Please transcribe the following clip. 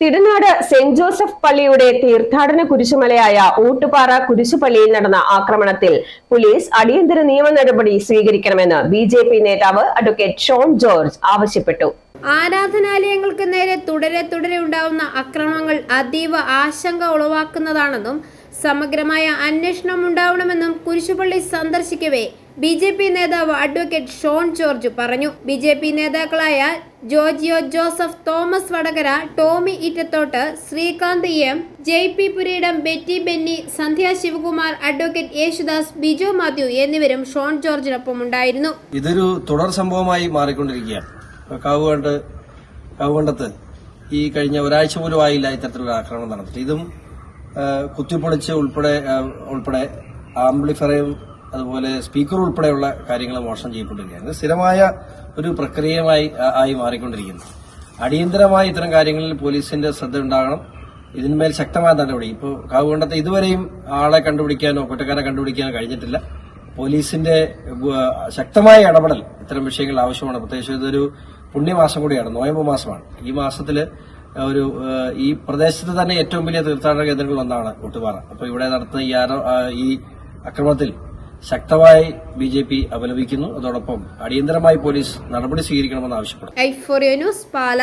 Thirunad saint Joseph പള്ളിയുടെ തീർത്ഥാടന കുരിശുമലയായ ഊട്ടുപാറ കുരിശുപള്ളിയിൽ നടന്ന ആക്രമണത്തിൽ പോലീസ് അടിയന്തര നിയമ നടപടി സ്വീകരിക്കണമെന്ന് ബി നേതാവ് അഡ്വക്കേറ്റ് ഷോൺ ജോർജ് ആവശ്യപ്പെട്ടു. ആരാധനാലയങ്ങൾക്ക് നേരെ തുടരെ തുടരെ ഉണ്ടാവുന്ന അക്രമങ്ങൾ അതീവ ആശങ്ക ഉളവാക്കുന്നതാണെന്നും സമഗ്രമായ അന്വേഷണം ഉണ്ടാവണമെന്നും കുരിശുപള്ളി സന്ദർശിക്കവേ ബി ജെ പി നേതാവ് അഡ്വക്കേറ്റ് ഷോൺ ജോർജ് പറഞ്ഞു. ബി ജെ പി നേതാക്കളായ Georgio Joseph Thomas Vadakara Tomy Ittathott Srikanth M J P Purayidam Betty Benny Sandhya Sivakumar advocate Yesudas Bijo Mathew എന്നിവരും ഷോൺ ജോർജിനൊപ്പം ഉണ്ടായിരുന്നു ഇതൊരു തുടർ സംഭവമായി മാറിക്കൊണ്ടിരിക്കുകയാണ്. കാവുകണ്ട് കാവുകണ്ടത്ത് ഈ കഴിഞ്ഞ ഒരാഴ്ച പോലും ആയില്ല ഇത്തരത്തിലൊരു ആക്രമണം നടന്നിട്ട്. ഇതും കുത്തിപ്പൊളിച്ച് ഉൾപ്പെടെ ഉൾപ്പെടെ ആംപ്ലിഫയറും അതുപോലെ സ്പീക്കർ ഉൾപ്പെടെയുള്ള കാര്യങ്ങൾ മോഷണം ചെയ്യപ്പെട്ടിരിക്കുകയാണ്. സ്ഥിരമായ ഒരു പ്രക്രിയമായി ആയി മാറിക്കൊണ്ടിരിക്കുന്നു. അടിയന്തരമായി ഇത്തരം കാര്യങ്ങളിൽ പോലീസിന്റെ ശ്രദ്ധ ഉണ്ടാകണം. ഇതിന്മേൽ ശക്തമായ നടപടി. ഇപ്പോൾ കാവുകണ്ടത്ത് ഇതുവരെയും ആളെ കണ്ടുപിടിക്കാനോ കുറ്റക്കാരെ കണ്ടുപിടിക്കാനോ കഴിഞ്ഞിട്ടില്ല. പോലീസിന്റെ ശക്തമായ ഇടപെടൽ ഇത്തരം വിഷയങ്ങൾ ആവശ്യമാണ്. പ്രത്യേകിച്ച് ഇതൊരു പുണ്യമാസം കൂടിയാണ് നോയമ്പ് മാസമാണ്. ഈ മാസത്തിൽ ഒരു ഈ പ്രദേശത്ത് തന്നെ ഏറ്റവും വലിയ തീർത്ഥാടന കേന്ദ്രങ്ങളിൽ ഒന്നാണ് കൂട്ടുപാറ. അപ്പൊ ഇവിടെ നടത്തുന്ന ഈ ഈ അക്രമത്തിൽ ശക്തമായി ബി ജെ പി അപലപിക്കുന്നു. അതോടൊപ്പം അടിയന്തരമായി പോലീസ് നടപടി സ്വീകരിക്കണമെന്ന് പാല.